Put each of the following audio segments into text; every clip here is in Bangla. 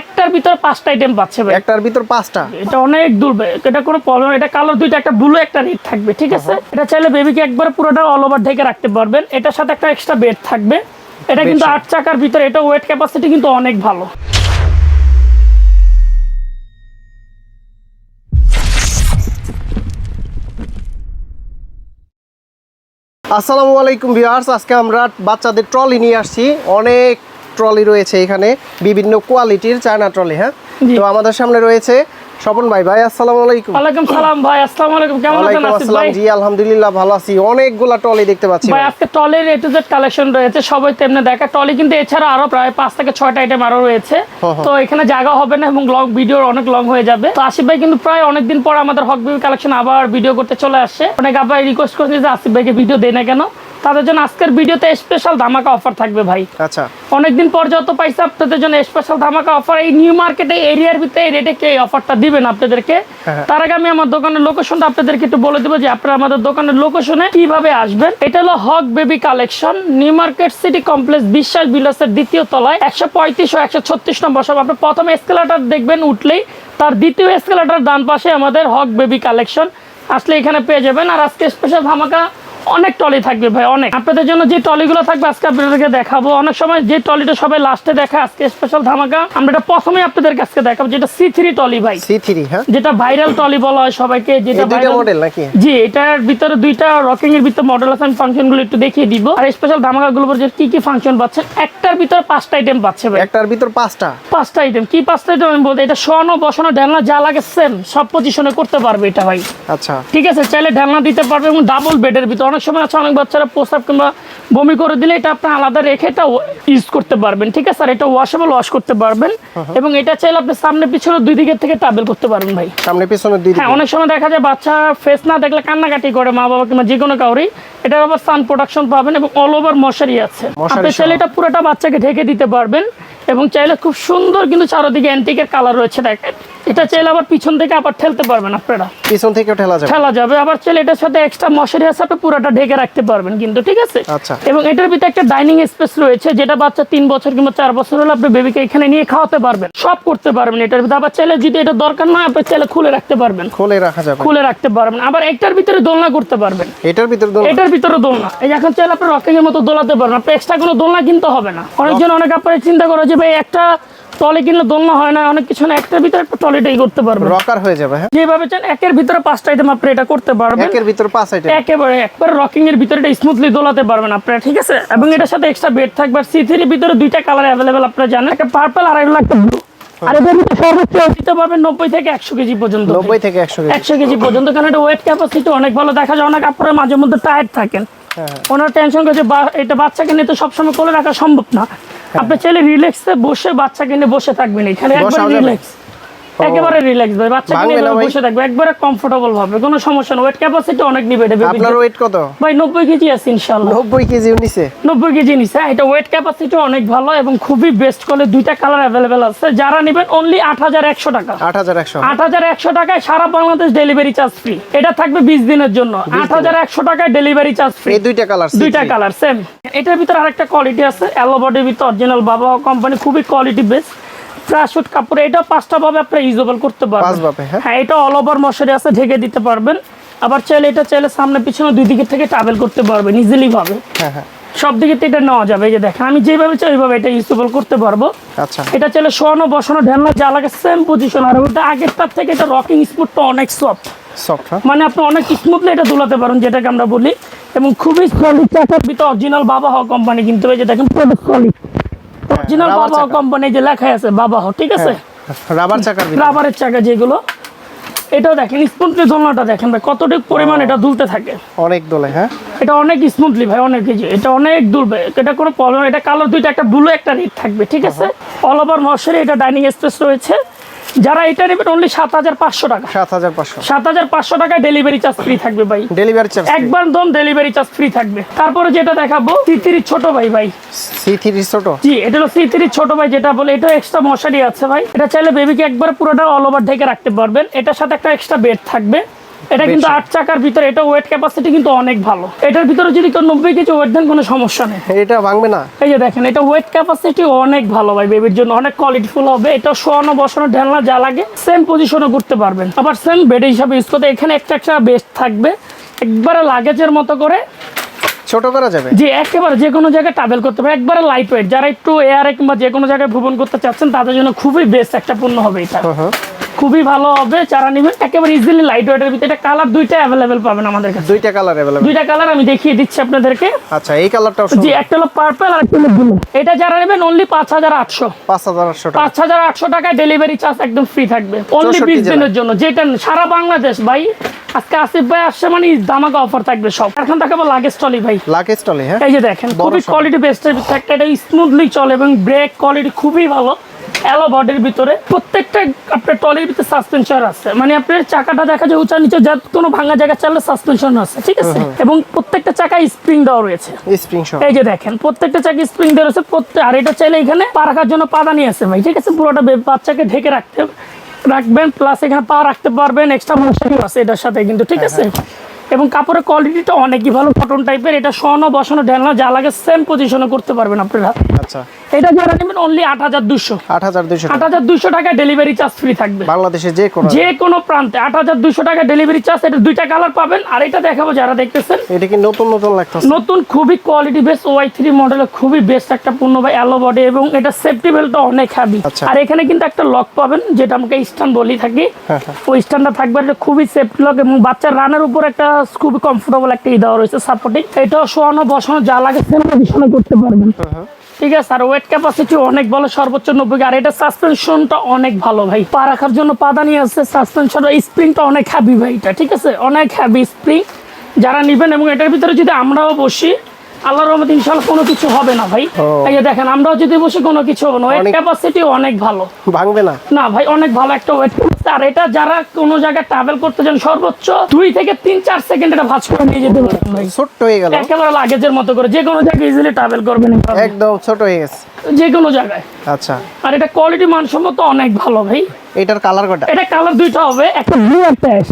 একটার ভিতরে পাঁচটা আইটেম পাচ্ছে ভাই। একটার ভিতর পাঁচটা? এটা অনেক দূর ভাই এটা কোনো প্রবলেম এটা কালার দুইটা একটা ব্লু একটা রেড থাকবে ঠিক আছে? এটা চাইলে বেবিকে একবার পুরোটা অল ওভার ঢেকে রাখতে পারবেন। এটার সাথে একটা এক্সট্রা বেড থাকবে। এটা কিন্তু আট চাকার ভিতরে এটা ওয়েট ক্যাপাসিটি কিন্তু অনেক ভালো। আসসালামু আলাইকুম ভিউয়ার্স আজকে আমরা বাচ্চাদের ট্রলি নিয়ে আসছি। অনেক ট্রলি রয়েছে এখানে বিভিন্ন কোয়ালিটির চায়না ট্রলি হ্যাঁ? তো আমাদের সামনে রয়েছে স্বপন ভাই। ভাই আসসালামু আলাইকুম। ওয়ালাইকুম সালাম ভাই আসসালামু আলাইকুম। কেমন আছেন আসিফ ভাই? জি আলহামদুলিল্লাহ ভালো আছি। অনেকগুলা ট্রলি দেখতে পাচ্ছি ভাই। আজকে টলের এ টু জেড কালেকশন রয়েছে সবাই তেমনি দেখা। টলি কিন্তু এছাড়া আরও প্রায় পাঁচ থেকে ছয়টা আইটেম আরও রয়েছে। হুম হুম। তো এখানে জায়গা হবে না এবং লং ভিডিও অনেক লং হয়ে যাবে। তো আসিফ ভাই কিন্তু প্রায় অনেকদিন পর আমাদের হক বিবি কালেকশন আবার ভিডিও করতে চলে আসছে। অনেক আবার রিকোয়েস্ট করছে যে আসিফ ভাইকে ভিডিও দেয় না কেন? তাদের জন্য আজকের ভিডিওতে স্পেশাল ধামাকা অফার থাকবে ভাই। আচ্ছা। অনেকদিন পর যত পাইছে আপনাদের জন্য স্পেশাল ধামাকা অফার এই নিউ মার্কেটে এরিয়ার ভিতরে এই রেটে কে অফারটা দিবেন আপনাদেরকে? হ্যাঁ। তার আগে আমি আমার দোকানের লোকেশনটা আপনাদেরকে একটু বলে দেবো যে আপনারা আমাদের দোকানের লোকেশনে কীভাবে আসবেন? এটা হলো Haque baby collection new market city complex Biswas বিলাসের দ্বিতীয় তলায় একশো পঁয়ত্রিশ ও একশো ছত্রিশ নম্বর সব আপনি প্রথম এসকেলেটার দেখবেন উঠলেই তার দ্বিতীয় এসকেলেটার ডান পাশে আমাদের হক বেবি কালেকশন আসলে এখানে পেয়ে যাবেন। আর আজকে স্পেশাল ধামাকা অনেক টলি থাকবে ভাই অনেক। আপনাদের জন্য যে টলিগুলো থাকবে আজকে আপনাদেরকে দেখাবো। অনেক সময় যে টলিটা সবাই লাস্টে দেখা আজকে স্পেশাল ধামাকা। আমরা এটা প্রথমে আপনাদের কাছে দেখাবো যেটা সি থ্রি টলি ভাই। সি থ্রি হ্যাঁ? যেটা ভাইরাল টলি বলা হয় সবাইকে যেটা মডেল নাকি? জি এটার ভিতরে দুইটা রকিং এর ভিতরে মডেল আছে আমি ফাংশনগুলো একটু দেখিয়ে দিব। আর স্পেশাল ধামাকা গুলো কি কি ফাংশন পাচ্ছেন একটার ভিতরে পাঁচটা আইটেম পাচ্ছে ভাই। একটার ভিতর পাঁচটা? পাঁচটা আইটেম কি পাঁচটা আইটেম আমি বলতে এটা শোয়ানো বসানো ঢেলনা যা লাগে সেম সব পজিশনে করতে পারবে এটা ভাই। আচ্ছা। ঠিক আছে চাইলে ঢালনা দিতে পারবে এবং ডাবল বেডের ভিতরে অনেক সময় আছে অনেক বাচ্চারা প্রস্রাব কিংবা বমি করে দিলে এটা আপনি আলাদা রেখে এটা ইউজ করতে পারবেন ঠিক আছে? আর এটা ওয়াশেবল ওয়াশ করতে পারবেন। এবং এটা চাইলে আপনি সামনে পিছনে দুই দিকের থেকে টাবেল করতে পারবেন ভাই। সামনে পিছনে দুই হ্যাঁ অনেক সময় দেখা যায় বাচ্চা ফেস না দেখলে কান্নাকাটি করে মা বাবা কিংবা যে কোনো কাউরি এটার আবার সান প্রোডাকশন পাবেন এবং অল ওভার মশারি আছে। আপনি চাইলে এটা পুরোটা বাচ্চাকে ঢেকে দিতে পারবেন এবং চাইলে খুব সুন্দর কিন্তু চারোদিকে অ্যান্টিকের কালার রয়েছে দেখেন। এটা চাইলে আবার পিছন থেকে আবার ঠেলতে পারবেন আপনারা। পিছন থেকেও ঠেলা যাবে। ফেলা যাবে। আবার চাইলে এটার সাথে এক্সট্রা মশারি আছে আপনি পুরোটা ঢেকে রাখতে পারবেন কিন্তু ঠিক আছে? আচ্ছা। এবং এটার ভিতরে একটা ডাইনিং স্পেস রয়েছে যেটা বাচ্চা তিন বছর কিংবা চার বছর হলে আপনি বেবিকে এখানে নিয়ে খাওয়াতে পারবেন। সব করতে পারবেন এটার ভিতরে। আবার চাইলে যদি এটা দরকার না আপনি চাইলে খুলে রাখতে পারবেন। খুলে রাখা যাবে। খুলে রাখতে পারবেন। আবার একটার ভিতরে দোলনা করতে পারবেন। এটার ভিতর দোল এটার ভিতরে দোলনা। এই এখন চাইলে আপনি রকিং এর মতো দোলাতে পারবেন। আপনি এক্সট্রা কোনো দোলনা কিনতে হবে না। অনেকজন অনেক আপনার চিন্তা করে যে ভাই একটা টলে কিনলে দোলনা হয় না অনেক কিছু না একটার ভিতরে একটা টলিটাই করতে পারবেন রকার হয়ে যাবে হ্যাঁ? যেভাবে চান একের ভিতরে পাঁচটা আইটেম আপনি এটা করতে পারবেন। একের ভিতর পাঁচ আইটেম একেবারে একবার রকিং এর ভিতরে এটা স্মুথলি দোলাতে পারবেন আপনারা ঠিক আছে? এবং এটার সাথে এক্সট্রা বেড থাকবে আর সি থ্রির ভিতরে দুইটা কালার অ্যাভেলেবেল আপনারা জানেন। একটা পার্পল আর একটা ব্লু আর এদের ভিতরে সর্বোচ্চ দিতে পারবেন নব্বই থেকে একশো কেজি পর্যন্ত। নব্বই থেকে একশো কেজি। একশো কেজি পর্যন্ত কারণ এটা ওয়েট ক্যাপাসিটি অনেক ভালো। দেখা যায় অনেক আপনারা মাঝে মধ্যে টায়ার্ড থাকেন। হ্যাঁ। ওনার টেনশন করছে এটা বাচ্চাকে নিয়ে তো সবসময় কোলে রাখা সম্ভব না। আপনি চাইলে রিল্যাক্সে বসে বাচ্চা কিনে বসে থাকবেন এখানে একবার রিল্যাক্স একেবারে রিল্যাক্স ভাই ভাঙবে নিয়ে বসে থাকবে একবারে কমফোর্টেবল ভাবে কোনো সমস্যা না। ওয়েট ক্যাপাসিটি অনেক নিবে এটা আপনার ওয়েট কত? ভাই নব্বই কেজি আছে ইনশাল্লাহ নব্বই কেজি নিচে নব্বই কেজি নিছে এটা ওয়েট ক্যাপাসিটি অনেক ভালো এবং খুবই বেস্ট দুইটা কালার অ্যাভেলেবেল আছে। যারা নেবেন অনলি আট হাজার একশো টাকা। আট হাজার একশো। আট হাজার একশো টাকায় সারা বাংলাদেশ ডেলিভারি চার্জ ফ্রি এটা থাকবে বিশ দিনের জন্য। আট হাজার একশো টাকায় ডেলিভারি চার্জ ফ্রি এই দুইটা কালার দুইটা কালার সেম এটার ভিতরে আরেকটা কোয়ালিটি আছে অ্যালো বডির ভিতরে অরিজিনাল বাবা কোম্পানি খুবই কোয়ালিটি বেস্ট ফ্রাশুট কাপড় এটা পাঁচটা ভাবে আপনি ইউজেবল করতে পাঁচ পারবেন। ভাবে, হ্যাঁ। হ্যাঁ এটা অল ওভার মশারি আছে ঢেকে দিতে পারবেন। আবার চাইলে এটা চাইলে সামনে পিছনে দুই দিকে থেকে ট্রাভেল করতে পারবেন ইজিলি ভাবে হ্যাঁ হ্যাঁ। সব দিকে তো এটা নেওয়া যাবে এই যে দেখেন আমি যেভাবে চাই ওইভাবে এটা ইউজেবল করতে পারব। আচ্ছা। এটা চাইলে শোয়ানো বসানো ঢেলনা যা লাগে সেম পজিশন আর ওটা আগের আগেরটার থেকে এটা রকিং স্মুথটা অনেক সফট সফট হ্যাঁ। মানে আপনি অনেক স্মুথলি এটা দুলাতে পারেন যেটাকে আমরা বলি। এবং খুবই সলিড চাকার ভিতরে অরিজিনাল বাবা হওয়া কোম্পানি কিন্তু এই যে দেখেন প্রোডাক্ট সলিড অরিজিনাল বাবা কোম্পানি যে লেখা আছে বাবা ঠিক আছে? রাবার চাকা রাবারের চাকা যেগুলো এটাও দেখেন স্মুথলি দোলনাটা দেখেন ভাই কতটুকু পরিমাণ এটা দুলতে থাকে। অনেক দোলে হ্যাঁ? এটা অনেক স্মুথলি ভাই অনেক কিছু এটা অনেক দুলবে এটা কোনো প্রবলেম এটা কালো দুইটা একটা ব্লু একটা রেড থাকবে ঠিক আছে? অল ওভার মশারি এটা ডাইনিং স্পেস রয়েছে। যারা এটা নেবেন অনলি সাত হাজার পাঁচশো টাকা। সাত হাজার পাঁচশো। সাত হাজার পাঁচশো টাকায় ডেলিভারি চার্জ ফ্রি থাকবে ভাই। ডেলিভারি চার্জ একবার দম ডেলিভারি চার্জ ফ্রি থাকবে। তারপরে যেটা দেখাবো তিতির ছোট ভাই ভাই। সি ছোট? জি এটা হলো তিতির ছোট ভাই যেটা বলে এটা এক্সট্রা মশারি আছে ভাই। এটা চাইলে বেবিকে একবার পুরোটা অল ওভার ঢেকে রাখতে পারবেন। এটার সাথে একটা এক্সট্রা বেড থাকবে। এটা কিন্তু আট চাকার ভিতরে এটা ওয়েট ক্যাপাসিটি কিন্তু অনেক ভালো। এটার ভিতরে যদি কেউ নব্বই কেজি ওয়েট দেন কোনো সমস্যা নেই। এটা ভাঙবে না? এই যে দেখেন এটা ওয়েট ক্যাপাসিটি অনেক ভালো ভাই বেবির জন্য অনেক কোয়ালিটিফুল হবে। এটা শোয়ানো বসানো ঢেলনা যা লাগে সেম পজিশনও করতে পারবেন। আবার সেম বেড হিসাবে ইউজ করতে এখানে একটা একটা বেস্ট থাকবে একবারে লাগেজের মতো করে। ছোট করা যাবে? যে একেবারে যে কোনো জায়গায় ট্রাভেল করতে পারে একবারে লাইট ওয়েট যারা একটু এয়ারে কিংবা যে কোনো জায়গায় ভ্রমণ করতে চাচ্ছেন তাদের জন্য খুবই বেস্ট একটা পণ্য হবে এটা। খুবই ভালো হবে যারা নেবেন একেবারে ইজিলি লাইট ওয়েটের ভিতরে এটা কালার দুইটা অ্যাভেলেবেল পাবেন আমাদের কাছে। দুইটা কালার অ্যাভেলেবল দুইটা কালার আমি দেখিয়ে দিচ্ছি আপনাদেরকে। আচ্ছা এই কালারটাও জি একটা হলো পার্পল আর একটা হলো ব্লু এটা যারা নেবেন অনলি পাঁচ হাজার আটশো। পাঁচ হাজার আটশো টাকা। পাঁচ হাজার আটশো টাকায় ডেলিভারি চার্জ একদম ফ্রি থাকবে। অনলি 64 বিশ দিনের জন্য। যেটা সারা বাংলাদেশ ভাই। আজকে আসিফ ভাই আসছে মানে ধামাকা অফার থাকবে সব। এখন দেখাবো লাগেজ টলি ভাই। লাকেজ টলি হ্যাঁ? এই যে দেখেন খুবই। কোয়ালিটি ভিতরে একটা এটা স্মুথলি চলে এবং ব্রেক কোয়ালিটি খুবই ভালো। অ্যালো বডির ভিতরে প্রত্যেকটা আপনার টলির ভিতরে সাসপেনশন আছে। মানে আপনার চাকাটা দেখা যায় উঁচা নিচে যা কোনো ভাঙা জায়গা চাললে সাসপেনশন আছে ঠিক আছে? এবং প্রত্যেকটা চাকায় স্প্রিং দেওয়া রয়েছে। স্প্রিং এই যে দেখেন প্রত্যেকটা চাকা স্প্রিং দেওয়া রয়েছে প্রত্যেক আর এটা চাইলে এখানে পা রাখার জন্য পাদানি আছে ভাই ঠিক আছে? পুরোটা বাচ্চাকে ঢেকে রাখতে রাখবেন প্লাস এখানে পা রাখতে পারবেন এক্সট্রা মশারিও আছে এটার সাথে কিন্তু ঠিক আছে? এবং কাপড়ের কোয়ালিটিটা অনেকই ভালো কটন টাইপের এটা শোয়ানো বসানো ঢেলনা যা লাগে সেম পজিশনে করতে পারবেন আপনারা। আচ্ছা। এটা যারা নেবেন অনলি আট হাজার দুশো আট হাজার দুইশো আট টাকা হাজার দুশো টাকা ডেলিভারি চার্জ ফ্রি থাকবে। বাংলাদেশে যে কোনো যে কোনো প্রান্তে। আট হাজার দুশো টাকা ডেলিভারি চার্জ এটা দুইটা কালার পাবেন। আর এটা দেখাবো যারা দেখতেছেন। এটা কি নতুন নতুন লাগতেছে? নতুন খুবই কোয়ালিটি বেস্ট ওয়াই থ্রি মডেলের খুবই বেস্ট একটা পণ্য ভাই অ্যালো বডি এবং এটা সেফটি বেল্টটা অনেক হ্যাভি আচ্ছা। আর এখানে কিন্তু একটা লক পাবেন যেটা আমাকে স্ট্যান্ড বলি থাকি। হ্যাঁ, হ্যাঁ। ওই স্ট্যান্ডটা থাকবে এটা খুবই সেফটি লক এবং বাচ্চার রানের উপর একটা খুবই কমফোর্টেবল একটা ই দেওয়া রয়েছে সাপোর্টিং এটাও শোয়ানো বসানো, যা লাগে সেটা বিছানো করতে পারবেন। ঠিক আছে, আর ওয়েট ক্যাপাসিটি অনেক ভালো সর্বোচ্চ নব্বই। আর এটা সাসপেনশনটা অনেক ভালো ভাই। পা রাখার জন্য পাদানি আছে সাসপেনশন স্প্রিংটা অনেক হ্যাভি ভাই এটা। ঠিক আছে, অনেক হ্যাভি স্প্রিং যারা নেবেন, এবং এটার ভিতরে যদি আমরাও বসি আল্লাহর রহমত ইনশাল্লাহ কোনো কিছু হবে না ভাই। এই যে দেখেন আমরাও যদি বসে কোনো কিছু হবে না ওয়েট ক্যাপাসিটি অনেক ভালো। ভাঙবে না। না ভাই অনেক ভালো একটা ওয়েট আর এটা যারা কোনো জায়গায় ট্রাভেল করতে চান সর্বোচ্চ দুই থেকে তিন চার সেকেন্ড এটা ভাঁজ করে নিয়ে যেতে পারবেন ভাই। ছোট্ট হয়ে গেল। একেবারে লাগেজের মতো করে যে কোনো জায়গায় ইজিলি ট্রাভেল করবেন একদম ছোট হয়ে গেছে। যে কোনো জায়গায়। আচ্ছা। আর এটা কোয়ালিটি মানসম্মত অনেক ভালো ভাই। এটার কালার কটা? এটা কালার দুইটা হবে একটা ব্লু একটা অ্যাশ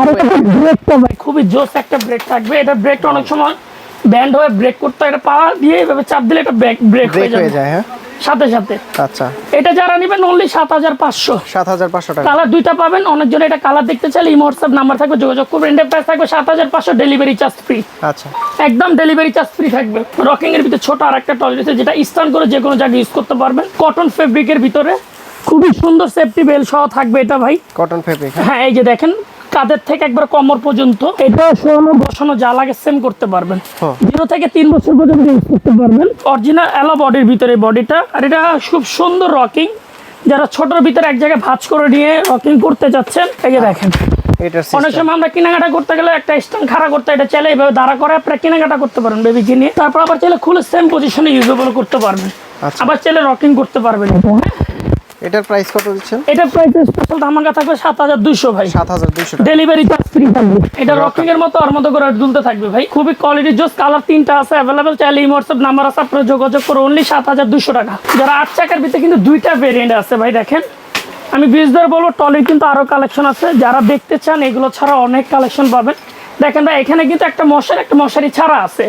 আর এটা ব্রেকটা ভাই খুবই জোস একটা ব্রেক থাকবে। এটা ব্রেকটা অনেক সময় ব্যান্ড হয়ে ব্রেক করতে হয়, এটা পা দিয়ে এভাবে চাপ দিলে এটা ব্রেক ব্রেক হয়ে হয়ে যায় হ্যাঁ? সাথে সাথে। আচ্ছা। এটা যারা নেবেন অনলি সাত হাজার পাঁচশো। সাত হাজার পাঁচশো টাকা। কালার দুইটা পাবেন অনেকজন এটা কালার দেখতে চাইলে ইমো হোয়াটসঅ্যাপ নাম্বার থাকবে যোগাযোগ করবেন এন্টার প্রাইস থাকবে সাত হাজার পাঁচশো ডেলিভারি চার্জ ফ্রি আচ্ছা। একদম ডেলিভারি চার্জ ফ্রি থাকবে। রকিং এর ভিতরে ছোট আর একটা টয়লেট আছে যেটা স্টান করে যে কোনো জায়গায় ইউজ করতে পারবেন। কটন ফেব্রিকের ভিতরে। খুবই সুন্দর সেফটি বেল সহ থাকবে এটা ভাই। কটন ফেব্রিক হ্যাঁ এই যে দেখেন কাদের থেকে একবার কমর পর্যন্ত এটা শোয়ানো বসানো যা লাগে সেম করতে পারবেন। জিরো থেকে তিন বছর পর্যন্ত ইউজ করতে পারবেন। অরিজিনাল অ্যালো বডির ভিতরে বডিটা আর এটা খুব সুন্দর রকিং যারা ছোটর ভিতরে এক জায়গায় ভাঁজ করে নিয়ে রকিং করতে যাচ্ছেন এই যে দেখেন। এটার অনেক সময় আমরা কেনাকাটা করতে গেলে একটা স্ট্যান্ড খাড়া করতে এটা চাইলে এভাবে দাঁড়া করে আপনারা কেনাকাটা করতে পারেন বেবিকে নিয়ে। তারপর আবার চাইলে খুলে সেম পজিশনে ইউজেবল করতে পারবেন। আচ্ছা। আবার চাইলে রকিং করতে পারবেন। এটা, হ্যাঁ? এটার প্রাইস কত দিচ্ছেন? এটা প্রাইস স্পেশাল ধামাকা থাকবে সাত হাজার দুশো ভাই। সাত হাজার দুইশো টাকা। ডেলিভারি চার্জ ফ্রি থাকবে। এটা রকিং এর মতো ওর মতো করে দুলতে থাকবে ভাই। খুবই কোয়ালিটি জোস কালার তিনটা আছে অ্যাভেলেবেল চাইলে এই হোয়াটসঅ্যাপ নাম্বার আছে আপনারা যোগাযোগ করে অনলি সাত হাজার দুশো টাকা। যারা আট চাকার ভিতরে কিন্তু দুইটা ভেরিয়েন্ট আছে ভাই দেখেন। আমি বিজদার বলব টলির কিন্তু আরও কালেকশন আছে। যারা দেখতে চান এগুলো ছাড়া অনেক কালেকশন পাবেন। দেখেন ভাই এখানে কিন্তু একটা মশারি একটা মশারি ছাড়া আছে।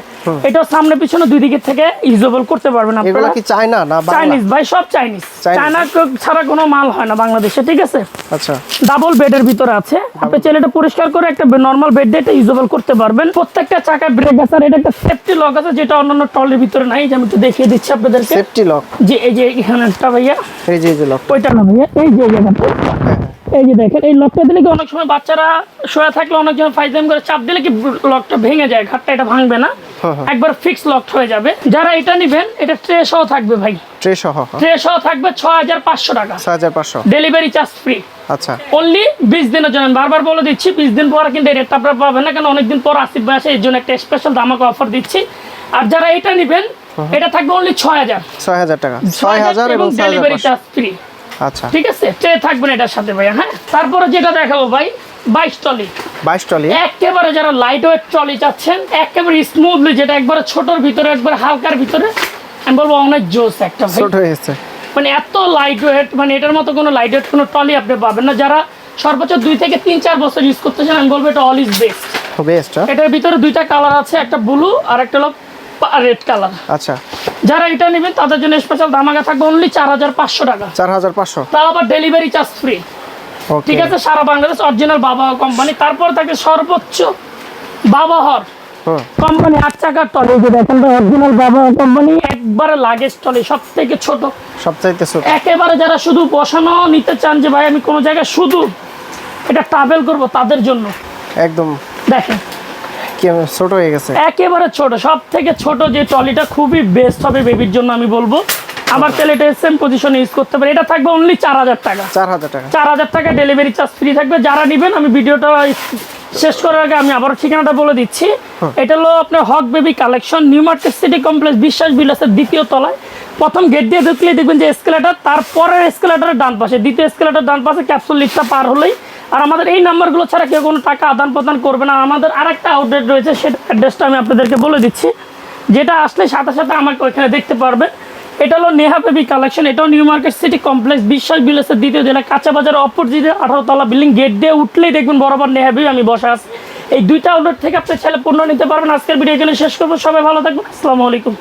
এটাও সামনে পিছনে দুই দিকে থেকে ইউজেবল করতে পারবেন এগুলো আপনারা কি চায়না না চাইনিজ ভাই সব চাইনিজ। চায়না ছাড়া কোনো মাল হয় না বাংলাদেশে ঠিক আছে? আচ্ছা। ডাবল বেডের ভিতরে আছে। আপনি চাইলে এটা পরিষ্কার করে একটা নর্মাল বেড দিয়ে এটা ইউজেবল করতে পারবেন। প্রত্যেকটা চাকায় ব্রেক আছে আর এটা একটা সেফটি লক আছে যেটা অন্যান্য টলের ভিতরে নাই যে আমি একটু দেখিয়ে দিচ্ছি আপনাদেরকে। সেফটি লক যে এই যে এখানে একটা ভাইয়া এই যে এই যে লক ওইটা না ভাইয়া এই যে এই জায়গাটা। এই যে দেখেন এই লকটা দিলে কি অনেক সময় বাচ্চারা শুয়ে থাকলে অনেকজন ফাইজাম করে চাপ দিলে কি লকটা ভেঙে যায় ঘাটটা এটা ভাঙবে না? হ্যাঁ, হ্যাঁ। একবার ফিক্স লক হয়ে যাবে। যারা এটা নিবেন এটা ট্রে সহ থাকবে ভাই। ট্রে সহ হ্যাঁ। ট্রে সহ থাকবে ছয় হাজার পাঁচশো টাকা। ছয় হাজার পাঁচশো। ডেলিভারি চার্জ ফ্রি আচ্ছা। অনলি বিশ দিনের জন্য। বারবার বলে দিচ্ছি বিশ দিন পর কিন্তু রেটটা আপনারা পাবেন না কারণ অনেকদিন পর আসিফ ভাই আসে এর জন্য একটা স্পেশাল দামাকে অফার দিচ্ছি। আর যারা এটা নেবেন এটা থাকবে অনলি ছয় হাজার। ছয় হাজার টাকা। ছয় হাজার এবং ডেলিভারি চার্জ ফ্রি আচ্ছা। ঠিক আছে? ট্রে থাকবেন এটার সাথে ভাইয়া হ্যাঁ? তারপরে যেটা দেখাবো ভাই বাইশ টলি। বাইশ টলি? একেবারে যারা লাইট ওয়েট টলি চাচ্ছেন একেবারে স্মুথলি যেটা একবারে ছোটর ভিতরে একবারে হালকার ভিতরে আমি বলব অনেক জোস একটা ছোট হয়ে গেছে মানে এত লাইট ওয়েট মানে এটার মতো কোনো লাইট ওয়েট কোনো টলি আপনি পাবেন না। যারা সর্বোচ্চ দুই থেকে তিন চার বছর ইউজ করতেছেন আমি বলব এটা অল ইজ বেস্ট বেস্ট এটার ভিতরে দুইটা কালার আছে একটা ব্লু আর একটা হলো রেড কালার। আচ্ছা। যারা এটা নেবেন তাদের জন্য স্পেশাল দামাগা থাকবে অনলি চার হাজার পাঁচশো টাকা। চার হাজার পাঁচশো? তাও আবার ডেলিভারি চার্জ ফ্রি ঠিক আছে সারা বাংলাদেশ অরিজিনাল বাবা কোম্পানি তারপর থাকে সর্বোচ্চ বাবা হর। কোম্পানি আট চাকার টলে যে দেখেন অরিজিনাল বাবা কোম্পানি একবারে লাগেজ টলে সব থেকে ছোট। সবচাইতে ছোট। একেবারে যারা শুধু বসানো নিতে চান যে ভাই আমি কোনো জায়গায় শুধু এটা ট্রাভেল করব তাদের জন্য। একদম। দেখেন। ছোট হয়ে গেছে। একেবারে ছোট সব থেকে ছোট যে ট্রলিটা খুবই বেস্ট হবে বেবির জন্য আমি বলব। আমার তেলে এটা সেম পজিশনে ইউজ করতে পারে। এটা থাকবে অনলি চার হাজার টাকা। চার হাজার টাকা। চার হাজার টাকা ডেলিভারি চার্জ ফ্রি থাকবে। যারা নেবেন আমি ভিডিওটা শেষ করার আগে আমি আবার ঠিকানাটা বলে দিচ্ছি। এটা হলো আপনার Haque baby collection new market city complex Biswas বিলাসের দ্বিতীয় তলায়। প্রথম গেট দিয়ে ঢুকলেই দেখবেন যে এসকেলেটার তারপরের এসকেলেটারের ডান পাশে দ্বিতীয় এসকেলেটার ডান পাশে ক্যাপসুল লিফটটা পার হলেই আর আমাদের এই নাম্বারগুলো ছাড়া কেউ কোনো টাকা আদান প্রদান করবে না। আমাদের আরেকটা আউটলেট রয়েছে, সেটা অ্যাড্রেসটা আমি আপনাদেরকে বলে দিচ্ছি। যেটা আসলে সাথে সাথে আমাকে ওইখানে দেখতে পারবেন। এটা হলো নেহা বেবি কালেকশন এটাও new market city complex Biswas বিলেসের দ্বিতীয় জেলা কাঁচা বাজার অপোজিটে আঠারো তলা বিল্ডিং গেট দিয়ে উঠলেই দেখবেন বরাবর নেহা বেবি আমি বসে আছি। এই দুইটা আউটলেট থেকে আপনি ছেলে পূর্ণ নিতে পারবেন। আজকের ভিডিও এখানে শেষ করব। সবাই ভালো থাকবেন। আসসালামু আলাইকুম।